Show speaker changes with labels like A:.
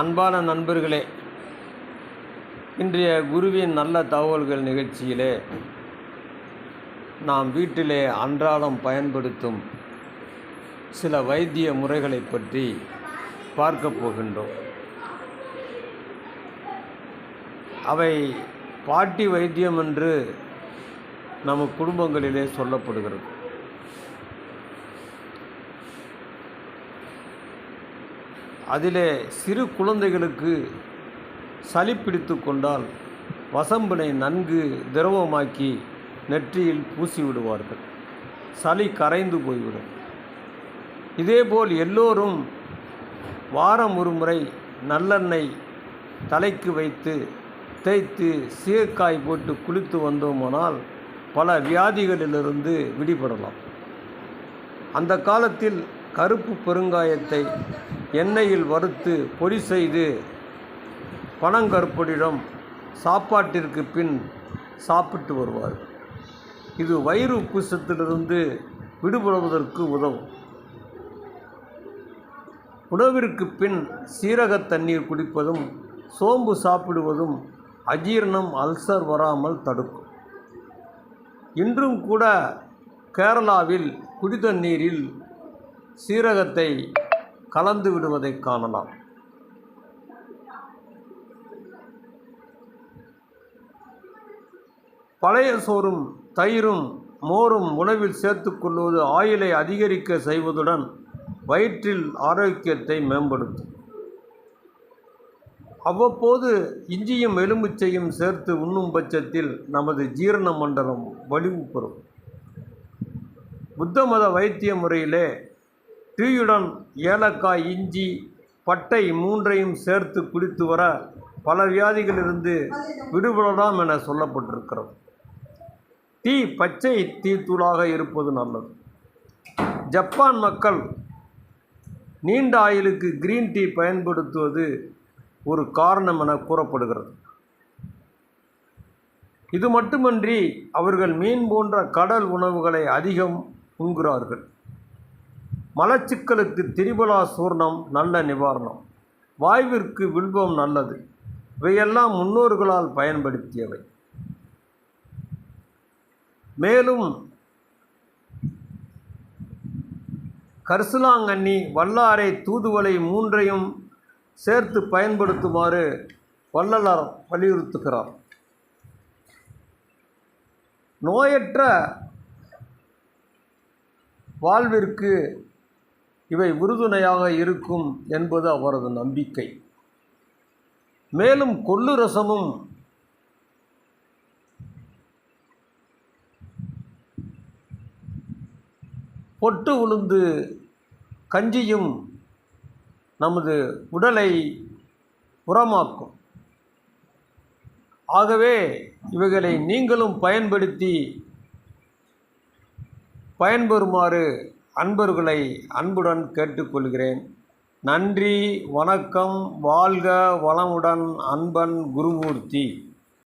A: அன்பான நண்பர்களே இன்றைய குருவின் நல்ல தகவல்கள் நிகழ்ச்சியிலே நாம் வீட்டிலே அன்றாடம் பயன்படுத்தும் சில வைத்திய முறைகளை பற்றி பார்க்க போகின்றோம். அவை பாட்டி வைத்தியம் என்று நம்ம குடும்பங்களிலே சொல்லப்படுகிறது. அதிலே சிறு குழந்தைகளுக்கு சளி பிடித்து கொண்டால் வசம்பினை நன்கு திரவமாக்கி நெற்றியில் பூசி விடுவார்கள். சளி கரைந்து போய்விடும். இதேபோல் எல்லோரும் வாரம் ஒரு முறை நல்லெண்ணெய் தலைக்கு வைத்து தேய்த்து சீர்காய் போட்டு குளித்து வந்தோமானால் பல வியாதிகளிலிருந்து விடுபடலாம். அந்த காலத்தில் கருப்பு பெருங்காயத்தை எண்ணெயில் வறுத்து பொடி செய்து பனங்கருப்படிடம் சாப்பாட்டிற்கு பின் சாப்பிட்டு வருவார். இது வயிறு உப்புசத்திலிருந்து விடுபடுவதற்கு உதவும். உணவிற்கு பின் சீரக தண்ணீர் குடிப்பதும் சோம்பு சாப்பிடுவதும் அஜீரணம் அல்சர் வராமல் தடுக்கும். இன்றும் கூட கேரளாவில் குடிதண்ணீரில் சீரகத்தை கலந்து விடுவதை காணலாம். பழைய சோறும் தயிரும் மோரும் உணவில் சேர்த்துக்கொள்வது ஆயிலை அதிகரிக்க செய்வதுடன் வயிற்றில் ஆரோக்கியத்தை மேம்படுத்தும். அவ்வப்போது இஞ்சியும் எலுமிச்சையும் சேர்த்து உண்ணும் பட்சத்தில் நமது ஜீரண மண்டலம் வலிவு பெறும். புத்த மத வைத்திய முறையிலே டீயுடன் ஏலக்காய் இஞ்சி பட்டை மூன்றையும் சேர்த்து குடித்து வர பல வியாதிகளிலிருந்து விடுபடலாம் என சொல்லப்பட்டிருக்கிறது. டீ பச்சை தீத்தூளாக இருப்பது நல்லது. ஜப்பான் மக்கள் நீண்ட ஆயிலுக்கு கிரீன் டீ பயன்படுத்துவது ஒரு காரணம் என கூறப்படுகிறது. இது மட்டுமன்றி அவர்கள் மீன் போன்ற கடல் உணவுகளை அதிகம் உண்கிறார்கள். மலச்சிக்கலுக்கு திரிபலா சூர்ணம் நல்ல நிவாரணம். வாய்விற்கு வில்வம் நல்லது. இவையெல்லாம் முன்னோர்களால் பயன்படுத்தியவை. மேலும் கரிசலாங்கண்ணி வல்லாரை தூதுவளை மூன்றையும் சேர்த்து பயன்படுத்துமாறு வள்ளலார் வலியுறுத்துகிறார். நோயற்ற வாழ்விற்கு இவை உறுதுணையாக இருக்கும் என்பது அவரது நம்பிக்கை. மேலும் கொள்ளு ரசமும் பொட்டு உளுந்து கஞ்சியும் நமது உடலை உரமாக்கும். ஆகவே இவைகளை நீங்களும் பயன்படுத்தி பயன்பெறுமாறு அன்பர்களை அன்புடன் கேட்டுக்கொள்கிறேன். நன்றி வணக்கம் வாழ்க வளமுடன் அன்பன் குருமூர்த்தி.